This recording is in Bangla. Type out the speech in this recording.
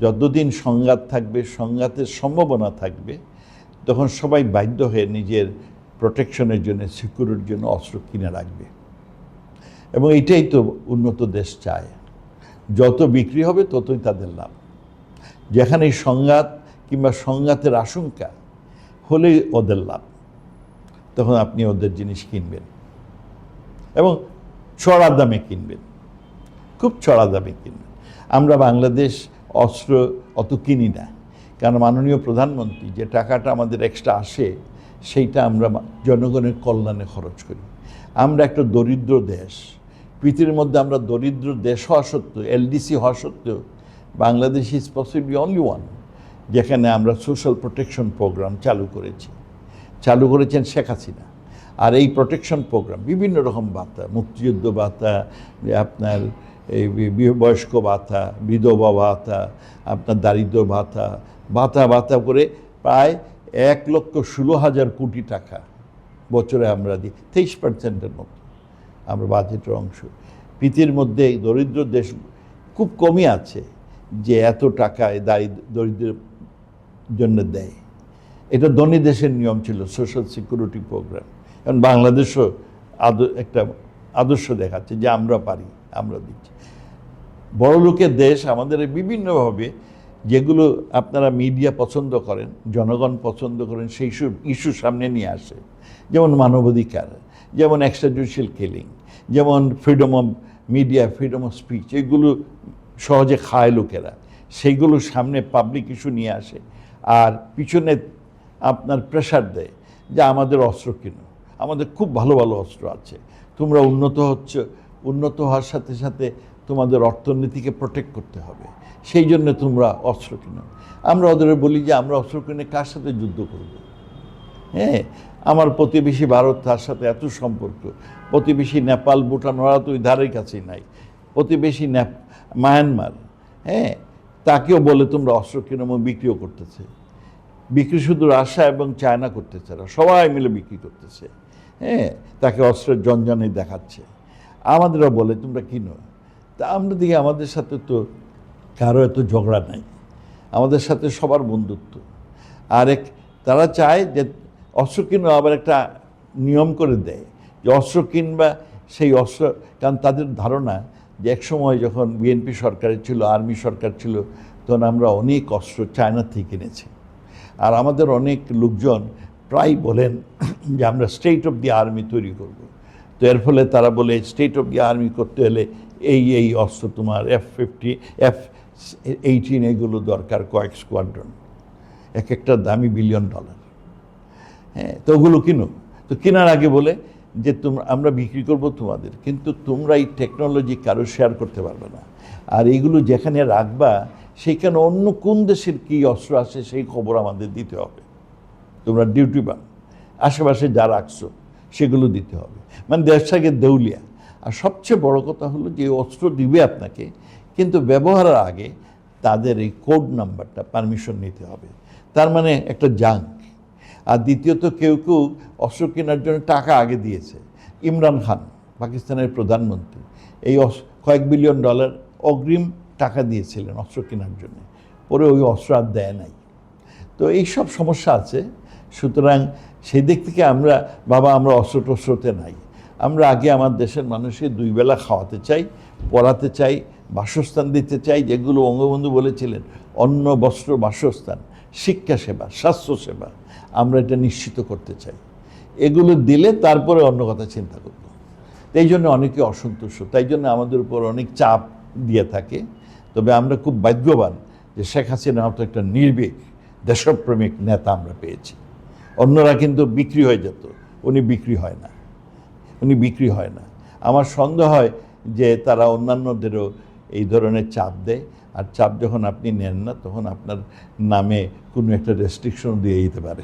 যতদিন সংঘাত থাকবে, সংঘাতের সম্ভাবনা থাকবে, তখন সবাই বাধ্য হয়ে নিজের প্রোটেকশনের জন্য সিকিউরিটির জন্য অস্ত্র কিনে রাখবে। এবং এটাই তো উন্নত দেশ চায়। যত বিক্রি হবে, ততই তাদের লাভ। যেখানে সংঘাত কিংবা সংঘাতের আশঙ্কা, হলেই ওদের লাভ। তখন আপনি ওদের জিনিস কিনবেন। এবং চড়া দামে কিনবেন। খুব চড়া দামে কিনবেন। আমরা বাংলাদেশ অস্ত্র অত কিনি না। কারণ মাননীয় প্রধানমন্ত্রী, যে টাকাটা আমাদের এক্সট্রা আসে, সেইটা আমরা জনগণের কল্যাণে খরচ করি। আমরা একটা দরিদ্র দেশ। পৃথিবীর মধ্যে আমরা দরিদ্র দেশ হওয়া সত্ত্বেও, এলডিসি হওয়া সত্ত্বেও, Bangladesh is possibly only one যেখানে আমরা সোশ্যাল প্রোটেকশন প্রোগ্রাম চালু করেছি। চালু করেছেন শেখ হাসিনা। আর এই প্রোটেকশন প্রোগ্রাম বিভিন্ন রকম ভাতা মুক্তিযুদ্ধ ভাতা আপনার এই বয়স্ক ভাতা, বিধবা ভাতা, আপনার দারিদ্র ভাতা ভাতা ভাতা করে প্রায় এক লক্ষ ষোলো হাজার কোটি টাকা বছরে আমরা দিই, তেইশ পার্সেন্টের মতো আমরা বাজেটের অংশ। পৃথিবীর মধ্যে দরিদ্র দেশ খুব কমই আছে যে এত টাকা দারিদ্র, দরিদ্রের জন্য দেয়। এটা ধনী দেশের নিয়ম ছিল সোশ্যাল সিকিউরিটি প্রোগ্রাম কারণ বাংলাদেশও আদ একটা আদর্শ দেখাচ্ছে যে আমরা পারি। আমরা দিচ্ছি। বড় লোকের দেশ আমাদের বিভিন্নভাবে যেগুলো আপনারা মিডিয়া পছন্দ করেন, জনগণ পছন্দ করেন, সেই সব ইস্যু সামনে নিয়ে আসে। যেমন মানবাধিকার, যেমন এক্সট্রাজুডিশিয়াল কিলিং যেমন freedom of media freedom of speech এগুলো সহজে খায় লোকেরা। সেইগুলো সামনে পাবলিক ইস্যু নিয়ে আসে। আর পিছনে আপনার প্রেশার দেয় যে আমাদের অস্ত্র কিনো। আমাদের খুব ভালো ভালো অস্ত্র আছে। তোমরা উন্নত হচ্ছে উন্নত হওয়ার সাথে সাথে তোমাদের অর্থনীতিকে প্রোটেক্ট করতে হবে। সেই জন্য তোমরা অস্ত্র কিনো। আমরা ওদের বলি যে, আমরা অস্ত্র কিনে কার সাথে যুদ্ধ করব? হ্যাঁ আমার প্রতিবেশী ভারত তার সাথে এত সম্পর্ক। প্রতিবেশী নেপাল, ভুটান, ওরা তো ওই ধারের কাছেই নাই। প্রতিবেশী নেপ, মায়ানমার হ্যাঁ তাকেও বলে তোমরা অস্ত্র কিনো এবং বিক্রিও করতেছে। বিক্রি শুধু রাশিয়া এবং চায়না করতেছে সবাই মিলে বিক্রি করতেছে। হ্যাঁ তাকে অস্ত্রের জঞ্জানে দেখাচ্ছে। আমাদেরও বলে, তোমরা কিনো তা আমরা দেখি আমাদের সাথে তো কারও এত ঝগড়া নাই। আমাদের সাথে সবার বন্ধুত্ব। আর এক, তারা চায় যে অস্ত্র কিনো আবার একটা নিয়ম করে দেয় যে অস্ত্র কিনবা সেই অস্ত্র, কারণ তাদের ধারণা যে এক সময় যখন বিএনপি সরকারের ছিল, আর্মি সরকার ছিল, তখন আমরা অনেক অস্ত্র চায়না থেকে কিনেছি আর আমাদের অনেক লোকজন প্রায় বলেন যে আমরা স্টেট অফ দি আর্মি তৈরি করব। তো এর ফলে তারা বলে স্টেট অফ দি আর্মি করতে হলে এই এই অস্ত্র তোমার এফ ফিফটি এফ এইটিন এগুলো দরকার কয়েক স্কোয়াড্রন এক একটা দামি বিলিয়ন ডলার হ্যাঁ তো ওগুলো কিনো। তো কেনার আগে বলে যে, তোমরা, আমরা বিক্রি করব তোমাদের, কিন্তু তোমরা এই টেকনোলজি কারও শেয়ার করতে পারবে না। আর এগুলো যেখানে রাখবা, সেখানে অন্য কোন দেশের কী অস্ত্র আছে সেই খবর আমাদের দিতে হবে। তোমরা ডিউটি পান আশেপাশে যা রাখছো সেগুলো দিতে হবে। মানে দেশটাকে দেউলিয়া। আর সবচেয়ে বড় কথা হলো যে অস্ত্র দিবে আপনাকে, কিন্তু ব্যবহারের আগে তাদের এই কোড নাম্বারটা পারমিশন নিতে হবে। তার মানে একটা জাঙ্ক আর দ্বিতীয়ত কেউ কেউ অস্ত্র কেনার জন্য টাকা আগে দিয়েছে। ইমরান খান, পাকিস্তানের প্রধানমন্ত্রী, এই কয়েক বিলিয়ন ডলার অগ্রিম টাকা দিয়েছিলেন অস্ত্র কেনার জন্য। পরে ওই অস্ত্র আর দেয় নাই। তো এই সব সমস্যা আছে। সুতরাং সেই দিক থেকে আমরা, বাবা আমরা অস্ত্র নাই। আমরা আগে আমার দেশের মানুষকে দুই বেলা খাওয়াতে চাই, পড়াতে চাই, বাসস্থান দিতে চাই, যেগুলো বঙ্গবন্ধু বলেছিলেন, অন্ন, বস্ত্র, বাসস্থান, শিক্ষা সেবা, স্বাস্থ্য সেবা, আমরা এটা নিশ্চিত করতে চাই। এগুলো দিলে তারপরে অন্য কথা চিন্তা করব। এই জন্য অনেকে অসন্তুষ্ট, তাই জন্য আমাদের উপর অনেক চাপ দিয়ে থাকে। তবে আমরা খুব ভাগ্যবান যে শেখ হাসিনা মতো একটা নির্ভীক দেশপ্রেমিক নেতা আমরা পেয়েছি। অন্যরা কিন্তু বিক্রি হয়ে যেত। উনি বিক্রি হয় না। উনি বিক্রি হয় না। আমার সন্দেহ হয় যে তারা অন্যান্যদেরও এই ধরনের চাপ দেয়। আর চাপ যখন আপনি নেন না, তখন আপনার নামে কোনো একটা রেস্ট্রিকশন দিয়ে দিতে পারে।